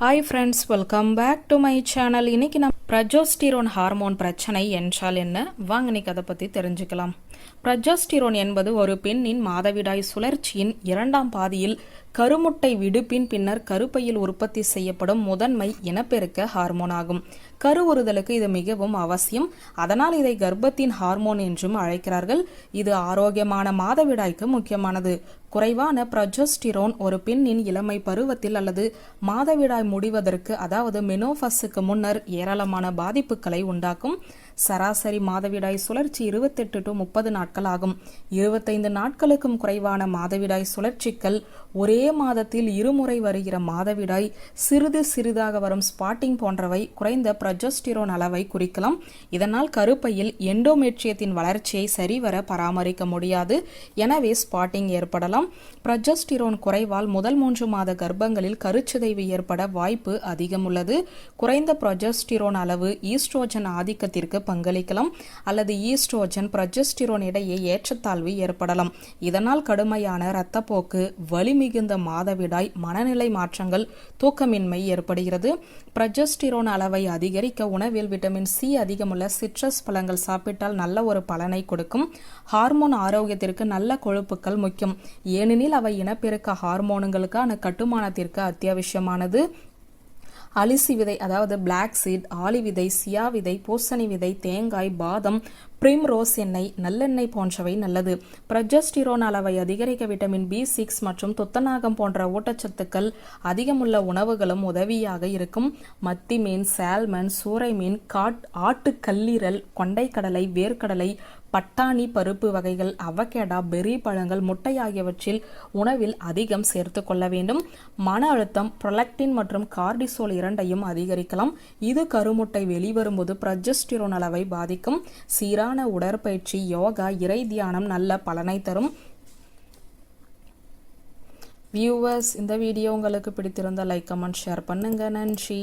Hi friends welcome back to my channel இன்னைக்கு நம்ம ப்ரஜோஸ்டிரோன் hormone பிரச்சனை என்றால் என்ன? வாங்க இன்னைக்கு அதை பற்றி தெரிஞ்சுக்கலாம். ப்ரஜோஸ்டிரோன் என்பது ஒரு பெண்ணின் மாதவிடாய் சுழற்சியின் இரண்டாம் பாதியில் கருமுட்டை விடுப்பின் பின்னர் கருப்பையில் உற்பத்தி செய்யப்படும் முதன்மை இனப்பெருக்க ஹார்மோன் ஆகும். கருவுறுதலுக்கு இது மிகவும் அவசியம். அதனால் இதை கர்ப்பத்தின் ஹார்மோன் என்றும் அழைக்கிறார்கள். இது ஆரோக்கியமான மாதவிடாய்க்கு முக்கியமானது. குறைவான ப்ரஜோஸ்டிரோன் ஒரு பெண்ணின் இளமை பருவத்தில் அல்லது மாதவிடாய் முடிவதற்கு அதாவது மெனோஃபஸுக்கு முன்னர் ஏராளமான பாதிப்புகளை உண்டாக்கும். சராசரி மாதவிடாய் சுழற்சி இருபத்தெட்டு டு முப்பது நாட்கள் ஆகும். இருபத்தைந்து நாட்களுக்கும் குறைவான மாதவிடாய் சுழற்சிகள் ஒரே மாதத்தில் இருமுறை வருகிற மாதவிடாய் சிறிது சிறிதாக வரும் ஸ்பாட்டிங் போன்றவை குறைந்த ப்ரஜோஸ்டிரோன் அளவை குறிக்கலாம். இதனால் கருப்பையில் எண்டோமெட்ரியத்தின் வளர்ச்சியை சரிவர பராமரிக்க முடியாது. எனவே ஸ்பாட்டிங் ஏற்படலாம். பிரஜஸ்டிரோன் குறைவால் முதல் மூன்று மாத கர்ப்பங்களில் கருச்சிதைவு ஏற்பட வாய்ப்பு அதிகம் உள்ளது குறைந்த ப்ரொஜெஸ்டிரோன் அளவு ஈஸ்ட்ரோஜன் ஆதிக்கத்திற்கு பங்களிக்கலாம் அல்லது ஈஸ்ட்ரோஜன் ப்ரஜெஸ்டிரோன் இடையே ஏற்றத்தாழ்வு ஏற்படலாம். இதனால் கடுமையான இரத்தப்போக்கு வலி மிகுந்த மாதவிடாய் மனநிலை மாற்றங்கள் தூக்கமின்மை ஏற்படுகிறது. ப்ரஜஸ்டிரோன் அளவை அதிகரிக்க உணவில் விட்டமின் சி அதிகமுள்ள சிட்ரஸ் பழங்கள் சாப்பிட்டால் நல்ல ஒரு பலனை கொடுக்கும். ஹார்மோன் ஆரோக்கியத்திற்கு நல்ல கொழுப்புக்கள் முக்கியம். ஏனெனில் அவை இனப்பெருக்க ஹார்மோனுங்களுக்கான கட்டுமானத்திற்கு அத்தியாவசியமானது. அலிசி விதை அதாவது பிளாக் சீட் ஆலி விதை சியா விதை பூசணி விதை தேங்காய் பாதம் பிரிம் ரோஸ் எண்ணெய் நல்லெண்ணெய் போன்றவை நல்லது. பிரஜஸ்டிரோன் அளவை அதிகரிக்க விட்டமின் பி சிக்ஸ் மற்றும் துத்தநாகம் போன்ற ஊட்டச்சத்துக்கள் அதிகமுள்ள உணவுகளும் உதவியாக இருக்கும். மத்தி மீன் சால்மன் சூறை மீன் காட் ஆட்டு கல்லீரல் கொண்டைக்கடலை வேர்க்கடலை பட்டாணி பருப்பு வகைகள் அவகேடா பெரி பழங்கள் முட்டை ஆகியவற்றில் உணவில் அதிகம் சேர்த்து கொள்ள வேண்டும். மன அழுத்தம் ப்ரொலக்டின் மற்றும் கார்டிசோல் இரண்டையும் அதிகரிக்கலாம். இது கருமுட்டை வெளிவரும்போது பிரஜஸ்டிரோன் அளவை பாதிக்கும். சீரா சீரான உடற்பயிற்சி யோகா இறை தியானம் நல்ல பலனை தரும். வியூவர்ஸ் இந்த வீடியோ உங்களுக்கு பிடித்திருந்தால் லைக் கமெண்ட் ஷேர் பண்ணுங்க. நன்றி.